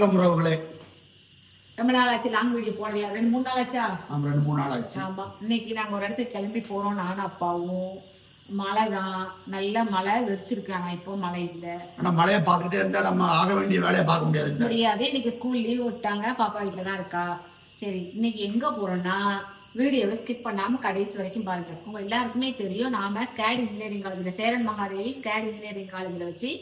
வணக்கம் உறவுகளே. ரொம்ப நாள் ஆச்சு லாங் வீடியோ போடல ரெண்டு மூணு நாள் ஆச்சா நம்ம ரெண்டு மூணு நாள் ஆச்சு ஆமா. இன்னைக்கு நாங்க ஒரு இடத்துக்கு கிளம்பி போறோம். நானும் அப்பாவும். மழை தான். நல்ல மழை வெறிச்சிருக்கு ஆனா இப்போ மழை இல்ல. ஆனா மழையை பார்த்துட்டே இருந்தா நம்ம ஆக வேண்டிய வேலையை பார்க்க முடியாது முடியாது. இன்னைக்கு ஸ்கூல் லீவ் விட்டாங்க. பாப்பா வீட்டுல தான் இருக்கா. சரி இன்னைக்கு எங்க போறோம்னா வீடியோவை ஸ்கிப் பண்ணாம கடைசி வரைக்கும் பாருங்க. உங்க எல்லாருக்குமே தெரியும். நாம ஸ்கேட் இன்ஜினியரிங் காலேஜ்ல சேரன் மகாதேவி ஸ்கேட் இன்ஜினியரிங் காலேஜ்ல வச்சு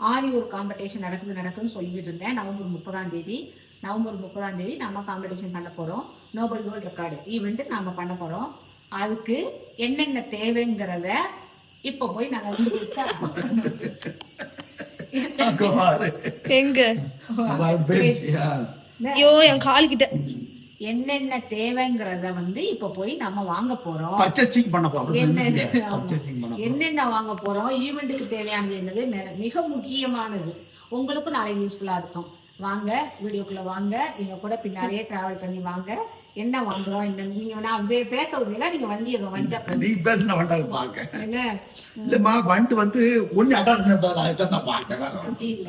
ஆரி ஒரு காம்படிஷன் நடக்குது நடக்குதுன்னு சொல்லிக்கிட்டு இருந்தேன் நவம்பர் முப்பதாம் தேதி. நவம்பர் முப்பதாம் தேதி நம்ம காம்படிஷன் பண்ண போறோம். நோபல் வேர்ல்ட் ரெக்கார்டு ஈவெண்ட் நாம பண்ண போறோம். அதுக்கு என்னென்ன தேவைங்கிறத இப்போ போய் நாங்க வந்து அங்க பாரு. எங்க. ஐயோ என் கால் கிட்ட. என்னென்ன தேவைங்கிறத வந்து இப்போ போய் நம்ம வாங்க போறோம். பர்ச்சேசிங் பண்ண போறோம். என்னென்ன வாங்க போறோம் ஈவெண்ட்டுக்கு தேவையானது என்னது? மிக- மிக முக்கியமானது. உங்களுக்கும் நாளைக்கு யூஸ்ஃபுல்லா இருக்கும். வாங்க வீடியோக்குள்ள வாங்க. எங்க கூட பின்னாடியே டிராவல் பண்ணி வாங்க. என்ன வாங்குறோம் என்ன? நீங்க நான் பேச விடல நீங்க வண்டி அங்க வண்டி நீ பேசின வண்டாங்க பாக்க. என்ன? இல்லம்மா வண்டு வந்து ஒண்ணு அட்டன் அதுதான் நான் பார்க்க வேற இல்ல.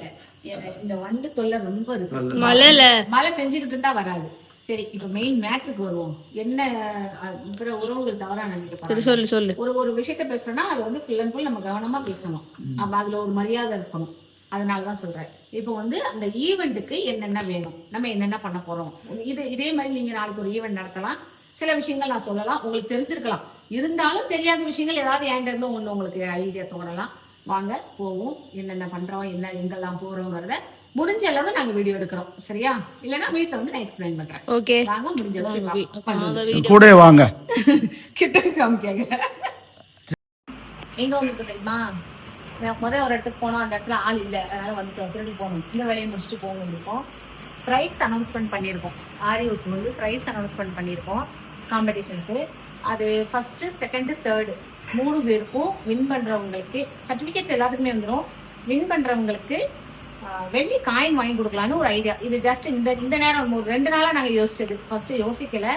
இந்த வண்டு தொல்லை ரொம்ப இருக்கு. மழைல மழை பெஞ்சுக்கிட்டு இருந்தா வராது. சரி இப்ப மெயின் மேட்ருக்கு வருவோம். என்ன பிற உறவுகள் தவறா நினைக்க சொல்லு சொல்லு. ஒரு ஒரு விஷயத்த பேசுறோம்னா அது வந்து ஃபுல் அண்ட் ஃபுல் நம்ம கவனமா பேசணும். அப்ப அதுல ஒரு மரியாதை இருக்கணும். அதனாலதான் சொல்றேன். இப்போ வந்து அந்த ஈவெண்ட்டுக்கு என்னென்ன வேணும்? நம்ம என்னென்ன பண்ண போறோம்? இது இதே மாதிரி நீங்க நாளைக்கு ஒரு ஈவெண்ட் நடத்தலாம். சில விஷயங்கள் நான் சொல்லலாம். உங்களுக்கு தெரிஞ்சிருக்கலாம். இருந்தாலும் தெரியாத விஷயங்கள் ஏதாவது என்கிட்ட இருந்து ஒண்ணு உங்களுக்கு ஐடியா தோணலாம். வாங்க போவோம். என்னென்ன பண்றோம் என்ன எங்கெல்லாம் போறோங்கிறத முடிஞ்ச அளவு நாங்க வீடியோ எடுக்கிறோம். சரியா? இல்லைன்னா வீட்டுல வந்து நான் எக்ஸ்பிளைன் பண்றேன். ஓகே நாங்க முடிஞ்ச அளவு. கூட வாங்க. கிட்ட காமிக்காங்க எங்க வந்து தெரியுமா? நான் முதல் ஒரு இடத்துக்கு போனோம் அந்த இடத்துல ஆள் இல்லை. அதனால வந்துட்டோம். திரும்பி போகணும் இந்த வேலையை முடிச்சுட்டு போக வேண்டியிருக்கோம் ப்ரைஸ் அனௌன்ஸ்மெண்ட் பண்ணியிருக்கோம். ஆரியோக்கு வந்து ப்ரைஸ் அனௌன்ஸ்மெண்ட் பண்ணியிருக்கோம். காம்படிஷனுக்கு அது ஃபர்ஸ்ட் செகண்ட் தேர்டு மூணு பேருக்கும் வின் பண்றவங்களுக்கு சர்டிஃபிகேட்ஸ் எல்லாத்துக்குமே வந்துடும் வின் பண்றவங்களுக்கு ஆஹ், வெள்ளி காயின் வாங்கி கொடுக்கலான்னு ஒரு ஐடியா இது ஜஸ்ட் இந்த இந்த நேரம் ஒரு ரெண்டு நாளா நாங்க யோசிச்சது. ஃபர்ஸ்ட் யோசிக்கல.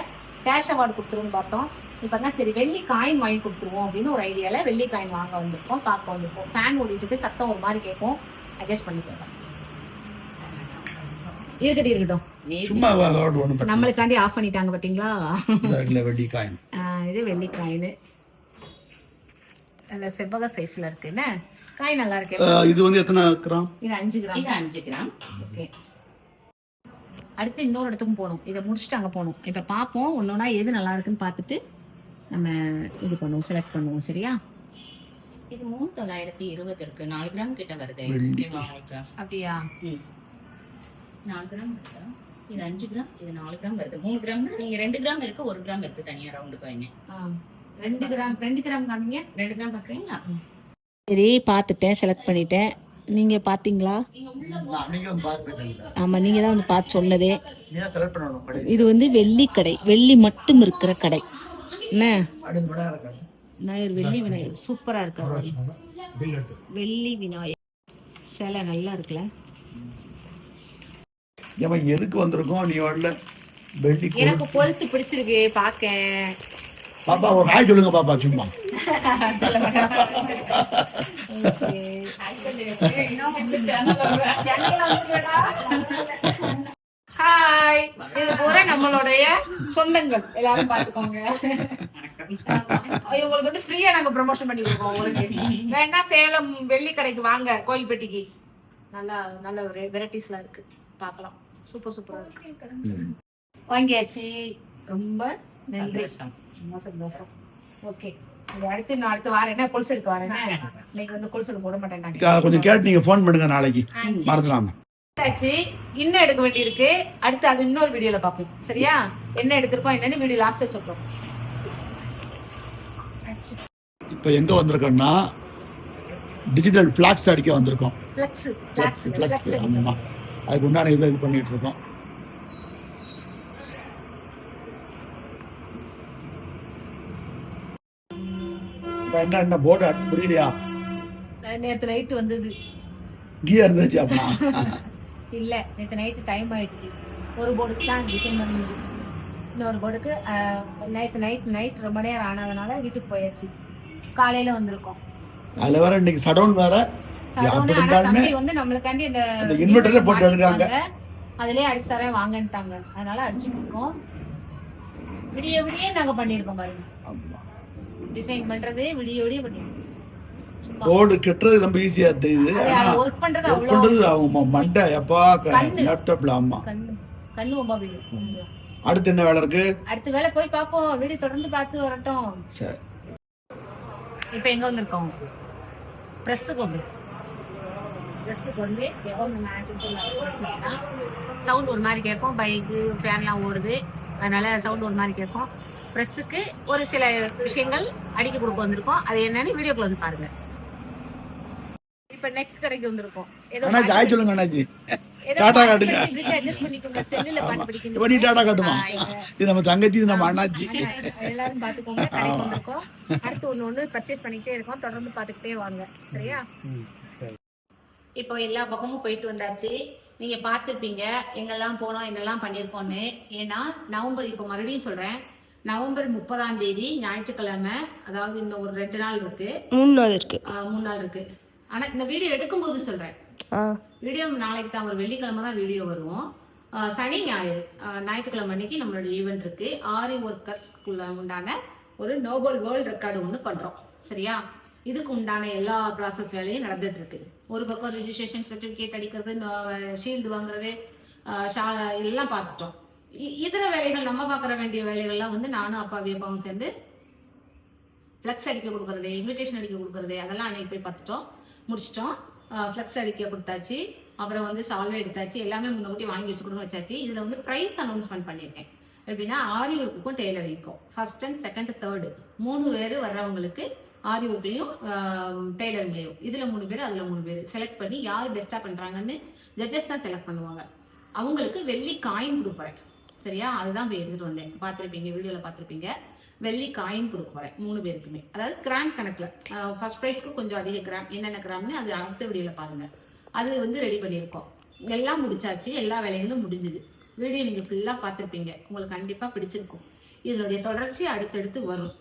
கேஷ் அவார்டு கொடுத்துருவோம்னு பார்த்தோம். இப்போ தான் சரி வெள்ளி காயின் வாங்கி கொடுத்துருவோம் அப்படின்னு ஒரு ஐடியால வெள்ளி காயின் வாங்க வந்திருக்கோம் பார்க்க வந்திருக்கோம். ஃபேன் ஓடிட்டு சத்தம் ஒரு மாதிரி கேட்கும். அட்ஜஸ்ட் பண்ணிக்கோங்க. இருக்கட்டும் இருக்கட்டும். நம்மளுக்காண்டி ஆஃப் பண்ணிட்டாங்க பாத்தீங்களா? இது வெள்ளி காயின் நல்ல செவ்வக சைஸ்ல இருக்கு என்ன காய் நல்லா இருக்கு. இது வந்து எத்தனை கிராம்? இது அஞ்சு கிராம். இது அஞ்சு கிராம். ஓகே. அடுத்து இன்னொரு இடத்துக்கும் போகணும். இதை முடிச்சுட்டு அங்கே போகணும். இப்போ பார்ப்போம் ஒன்றொன்னா எது நல்லா இருக்குன்னு பார்த்துட்டு நம்ம இது பண்ணுவோம் செலக்ட் பண்ணுவோம் சரியா? இது மூணு தொள்ளாயிரத்தி இருபது இருக்கு. நாலு கிராம் கிட்ட வருது. அப்படியா? நாலு கிராம் வருது? இது அஞ்சு கிராம் இது நாலு கிராம் வருது. மூணு கிராம் நீங்க ரெண்டு கிராம் இருக்கு ஒரு கிராம் இருக்கு தனியா ரவுண்டு காயின் ஆ. ரெண்டு கிராம் ரெண்டு கிராம் காமிங்க. ரெண்டு கிராம் பாக்குறீங்களா? சரி பார்த்துட்டேன் செலக்ட் பண்ணிட்டேன். நீங்க பாத்தீங்களா? ஆமா நீங்க தான் வந்து பார்த்து சொன்னதே. இது வந்து வெள்ளி கடை. வெள்ளி மட்டும் இருக்கிற கடை. என்ன? விநாயகர் வெள்ளி விநாயகர். சூப்பரா இருக்காரு வெள்ளி விநாயகர். சிலை நல்லா இருக்குல்ல? எதுக்கு வந்திருக்கோம்? நீ வரல. எனக்கு கொலுசு பிடிச்சிருக்கு பாக்கேன். பாப்பா ஒரு ஹாய் சொல்லுங்க பாப்பா சும்மா. ஹாய் இது பூரா நம்மளுடைய சொந்தங்கள். எல்லாரும் பாத்துக்கோங்க உங்களுக்கு வந்து ஃப்ரீயா நாங்க ப்ரமோஷன் பண்ணி கொடுப்போம் உங்களுக்கு. வேணா சேலம் வெள்ளி கடைக்கு வாங்க கோயில்பட்டிக்கு. நல்லா நல்ல ஒரு வெரைட்டிஸ்லாம் இருக்கு. பார்க்கலாம். சூப்பர் சூப்பரா இருக்கு. வாங்கியாச்சு. ரொம்ப நன்றி. ரொம்ப சந்தோஷம். ஓகே அடுத்து நான் அடுத்து வாரேன் என்ன கொலுசு எடுக்க வரேன் இன்னைக்கு வந்து கொலுசு விட மாட்டேன் கொஞ்சம் கேட்டு நீங்க ஃபோன் பண்ணுங்க நாளைக்கு. மறந்துடாம. இன்னும் எடுக்க வேண்டியிருக்கு. அடுத்து அது இன்னொரு வீடியோல பார்ப்போம். சரியா? என்ன எடுத்திருக்கோம் என்னன்னு வீடியோ லாஸ்ட்ல சொல்றோம். இப்போ எங்க வந்திருக்கோம்னா டிஜிட்டல் ஃபிளாக்ஸ் அடிக்க வந்திருக்கோம். ஃபிளக்ஸ் ஃபிளாக்ஸ் ஃபிளக்ஸ் ஃபிளாக்ஸ் ஆமாம் அதுக்கு உண்டான இதை இது பண்ணிட்டு என்ன என்ன போர்டு புரியலையா? நேத்து நைட்டு வந்தது. கீயா இருந்துச்சு அப்படின்னா இல்ல நேத்து நைட்டு டைம் ஆயிடுச்சு. ஒரு போர்டுக்கு தான் டிசைன் பண்ணி முடிச்சு இன்னொரு போர்டுக்கு நேற்று நைட் நைட் ரொம்ப நேரம் ஆனதுனால வீட்டுக்கு போயாச்சு. காலையில வந்திருக்கோம். அதுல வேற இன்னைக்கு சடவுன் வேற. வந்து நம்மளுக்காண்டி இந்த அந்த inverter ல போட்டு எடுக்காங்க. அதுலயே அடிச்சு தரேன் வாங்கன்ட்டாங்க. அதனால அடிச்சுட்டு இருக்கோம். விடிய விடிய நாங்க பண்ணியிருக்கோம் பாருங்க. டிசைன் பண்றது விடிய விடிய பண்ணிருக்கோம் சும்மா. போர்டு கட்டுறது ரொம்ப ஈஸியா தெரியுது ஒர்க் பண்றது அவங்க மண்டை எப்பா. லேப்டாப்ல ஆமா. கண்ணு. கண்ணு ரொம்ப அடுத்து என்ன வேலை இருக்கு? அடுத்த வேலை போய் பார்ப்போம். வீடியோ தொடர்ந்து பார்த்து வரட்டும். சரி. இப்போ எங்க வந்திருக்கோம்? ப்ரெஸ்ஸுக்கு வந்து. எப்போ சவுண்ட் ஒரு மாதிரி கேட்கும். பைக்கு ஃபேன்லாம் ஓடுது. அதனால சவுண்ட் ஒரு மாதிரி கேட்கும். ப்ரெஸ்ஸுக்கு ஒரு சில விஷயங்கள் அடிக்க கொடுக்க வந்திருக்கோம். அது என்னன்னு வீடியோக்குள்ள வந்து பாருங்க. இப்போ நெக்ஸ்ட் கடைக்கு வந்திருக்கோம். ஏதோ சொல்லுங்க ஏதோ டாடா காட்டுங்க. இப்ப நீ டாடா காட்டுமா? ஆ, இங்க. இது நம்ம தங்கச்சி இது நம்ம அண்ணாச்சி. எல்லாரும் பாத்துக்கோங்க. கடைக்கு வந்திருக்கோம். அடுத்து ஒண்ணு ஒண்ணு பர்ச்சேஸ் பண்ணிக்கிட்டே இருக்கோம். தொடர்ந்து பாத்துக்கிட்டே வாங்க. சரியா? இப்போ எல்லா பக்கமும் போயிட்டு வந்தாச்சு. நீங்க பார்த்துருப்பீங்க எங்கெல்லாம் போனோம் என்னெல்லாம் பண்ணியிருக்கோம்னு. ஏன்னா நவம்பர் இப்போ மறுபடியும் சொல்றேன். நவம்பர் முப்பதாம் தேதி ஞாயிற்றுக்கிழமை அதாவது இன்னும் ஒரு ரெண்டு நாள் இருக்கு. மூணு நாள் இருக்கு. மூணு நாள் இருக்கு. ஆனா இந்த வீடியோ எடுக்கும்போது சொல்றேன். வீடியோ நாளைக்கு தான் ஒரு வெள்ளிக்கிழமை தான் வீடியோ வருவோம். சனி ஞாயிறு ஞாயிற்றுக்கிழமை அன்னைக்கு நம்மளோட ஈவெண்ட் இருக்கு. ஆரி ஒர்க்கர்ஸ்க்குள்ள உண்டான ஒரு நோபல் வேர்ல்ட் ரெக்கார்டு ஒன்று பண்றோம். சரியா? இதுக்கு உண்டான எல்லா ப்ராசஸ் வேலையும் நடந்துட்டு இருக்கு. ஒரு பக்கம் ரிஜிஸ்ட்ரேஷன் சர்டிஃபிகேட் அடிக்கிறது ஷீல்டு வாங்குறது எல்லாம் பார்த்துட்டோம். இதர வேலைகள் நம்ம பார்க்குற வேண்டிய வேலைகள்லாம் வந்து நானும் அப்பாவி அப்பாவும் சேர்ந்து ஃப்ளெக்ஸ் அடிக்க கொடுக்கறது இன்விடேஷன் அடிக்க கொடுக்குறது அதெல்லாம் அன்னைக்கு போய் பார்த்துட்டோம் முடிச்சிட்டோம். ஃப்ளெக்ஸ் அடிக்க கொடுத்தாச்சு. அப்புறம் வந்து சால்வே எடுத்தாச்சு. எல்லாமே முன்னக்கூட்டி வாங்கி வச்சு கொடுக்க வச்சாச்சு. இதில் வந்து ப்ரைஸ் அனௌன்ஸ்மெண்ட் பண்ணியிருக்கேன். எப்படின்னா ஆரி ஒர்க்குக்கும் டெய்லரிங்க்கும். ஃபர்ஸ்ட் அண்ட் செகண்ட் தேர்டு மூணு பேர் வர்றவங்களுக்கு ஆரி ஒர்க்லையும் டெய்லரிங்லையும். இதில் மூணு பேர் அதில் மூணு பேர். செலக்ட் பண்ணி யார் பெஸ்ட்டாக பண்ணுறாங்கன்னு ஜட்ஜஸ் தான் செலக்ட் பண்ணுவாங்க. அவங்களுக்கு வெள்ளி காயின் கொடுப்பேன். சரியா? அதுதான் போய் எடுத்துகிட்டு வந்தேன். பார்த்துருப்பீங்க வீடியோவில் பார்த்துருப்பீங்க. வெள்ளி காயின் கொடுக்க போறேன் மூணு பேருக்குமே. அதாவது கிராம் கணக்குல. ஃபர்ஸ்ட் ப்ரைஸ்க்கு கொஞ்சம் அதிக கிராம் என்னென்ன கிராம்னு அது அடுத்த வீடியோல பாருங்க. அது வந்து ரெடி பண்ணியிருக்கோம். எல்லாம் முடிச்சாச்சு எல்லா வேலைகளும் முடிஞ்சுது. வீடியோ நீங்க ஃபுல்லா பார்த்துருப்பீங்க. உங்களுக்கு கண்டிப்பா பிடிச்சிருக்கும். இதனுடைய தொடர்ச்சி அடுத்தடுத்து வரும்.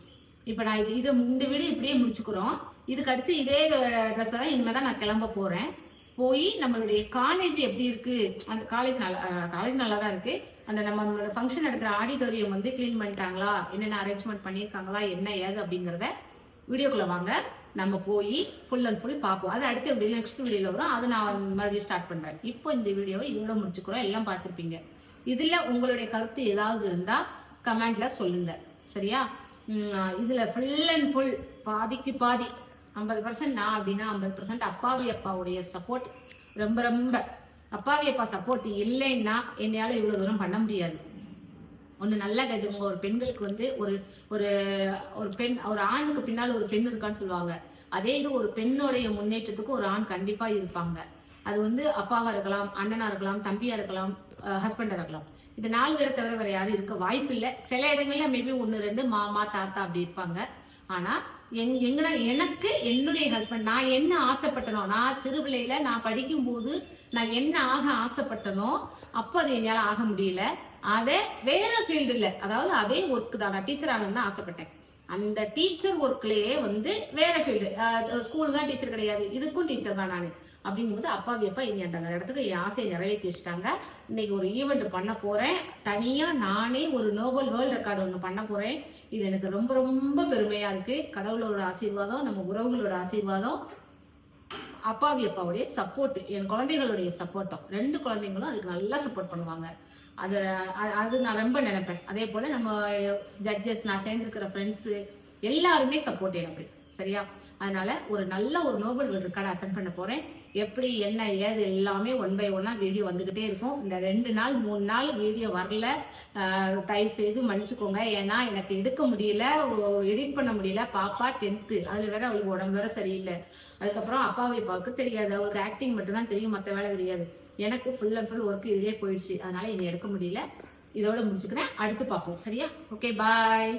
இப்போ நான் இது இதை இந்த வீடியோ இப்படியே முடிச்சுக்கிறோம். இதுக்கு அடுத்து இதே ட்ரெஸ்ஸை தான் இனிமேல் தான் நான் கிளம்ப போகிறேன் போய் நம்மளுடைய காலேஜ் எப்படி இருக்கு? அந்த காலேஜ் நல்லா காலேஜ் நல்லா தான் இருக்கு. அந்த நம்ம ஃபங்க்ஷன் நடக்கிற ஆடிட்டோரியம் வந்து க்ளீன் பண்ணிட்டாங்களா? என்னென்ன அரேஞ்ச்மெண்ட் பண்ணியிருக்காங்களா? என்ன ஏது அப்படிங்கிறத வீடியோக்குள்ள வாங்க. நம்ம போய் ஃபுல் அண்ட் ஃபுல் பார்ப்போம். அது அடுத்த வீடியோ நெக்ஸ்ட் வீடியோவில் வரும். அதை நான் மறுபடியும் ஸ்டார்ட் பண்ணுறேன் இப்போ இந்த வீடியோவை இதோட முடிச்சுக்கிறோம். எல்லாம் பார்த்துருப்பீங்க. இதில் உங்களுடைய கருத்து ஏதாவது இருந்தால் கமெண்ட்ல சொல்லுங்க. சரியா? இதில் ஃபுல் அண்ட் ஃபுல் பாதிக்கு பாதி ஐம்பது பர்சன்ட் நான் அப்படின்னா ஐம்பது பர்சன்ட் அப்பாவி அப்பாவுடைய சப்போர்ட் ரொம்ப ரொம்ப. அப்பாவி அப்பா சப்போர்ட் இல்லைன்னா என்னையால இவ்வளோ தூரம் பண்ண முடியாது. ஒன்று நல்லா கேட்டுங்க ஒரு பெண்களுக்கு வந்து ஒரு ஒரு ஒரு பெண் ஒரு ஆணுக்கு பின்னால் ஒரு பெண் இருக்கான்னு சொல்லுவாங்க. அதே இது ஒரு பெண்ணுடைய முன்னேற்றத்துக்கு ஒரு ஆண் கண்டிப்பாக இருப்பாங்க. அது வந்து அப்பாவாக இருக்கலாம் அண்ணனாக இருக்கலாம் தம்பியாக இருக்கலாம் ஹஸ்பண்டாக இருக்கலாம். இந்த நாலு பேரை தவிர வேறு யாரும் இருக்க வாய்ப்பு இல்லை சில இடங்கள்ல மேபி ஒன்று ரெண்டு மாமா தாத்தா அப்படி இருப்பாங்க. ஆனா எங் எங்கன எனக்கு என்னுடைய ஹஸ்பண்ட் நான் என்ன ஆசைப்பட்டனோ நான் சிறு பிள்ளையில நான் படிக்கும்போது நான் என்ன ஆக ஆசைப்பட்டனோ அப்போ அது என்னால் ஆக முடியல. அதை வேற ஃபீல்டுல அதாவது அதே ஒர்க் தான் நான் டீச்சர் ஆகணும்னு ஆசைப்பட்டேன். அந்த டீச்சர் ஒர்க்லயே வந்து வேற ஃபீல்டு ஸ்கூல் தான் டீச்சர் கிடையாது. இதுக்கும் டீச்சர் தான் நான். அப்படிங்கும்போது அப்பாவி அப்பா இனி அந்த இடத்துக்கு என் ஆசையை நிறைவேற்றி வச்சுட்டாங்க. இன்னைக்கு ஒரு ஈவெண்ட் பண்ண போறேன். தனியா நானே ஒரு நோபல் வேர்ல்ட் ரெக்கார்டு ஒன்று பண்ண போறேன். இது எனக்கு ரொம்ப ரொம்ப பெருமையா இருக்கு. கடவுளோட ஆசீர்வாதம் நம்ம உறவுகளோட ஆசீர்வாதம். அப்பாவி அப்பாவுடைய சப்போர்ட் என் குழந்தைகளுடைய சப்போர்ட்டும் ரெண்டு குழந்தைங்களும் அதுக்கு நல்லா சப்போர்ட் பண்ணுவாங்க. அது அது நான் ரொம்ப நினைப்பேன். அதே போல நம்ம ஜட்ஜஸ் நான் சேர்ந்துருக்கிற ஃப்ரெண்ட்ஸு எல்லாருமே சப்போர்ட் எனக்கு சரியா? அதனால ஒரு நல்ல ஒரு நோபல் ரெக்கார்டு அட்டன் பண்ண போறேன். எப்படி என்ன ஏது எல்லாமே ஒன் பை ஒன்னா வீடியோ வந்துகிட்டே இருக்கும். இந்த ரெண்டு நாள் மூணு நாள் வீடியோ வரல. ஆஹ் தயவு செய்து மன்னிச்சுக்கோங்க. ஏன்னா எனக்கு எடுக்க முடியல எடிட் பண்ண முடியல. பாப்பா டென்த்து அதுல வேற அவளுக்கு உடம்பு வேற சரியில்லை. அதுக்கப்புறம் அப்பாவை பாக்கு தெரியாது. அவளுக்கு ஆக்டிங் மட்டும் தான் தெரியும் மற்ற வேலை தெரியாது. எனக்கு ஃபுல் அண்ட் ஃபுல் ஒர்க் இதுலயே போயிடுச்சு. அதனால என்னை எடுக்க முடியல. இதோட முடிச்சுக்கிறேன். அடுத்து பார்ப்போம். சரியா? Okay bye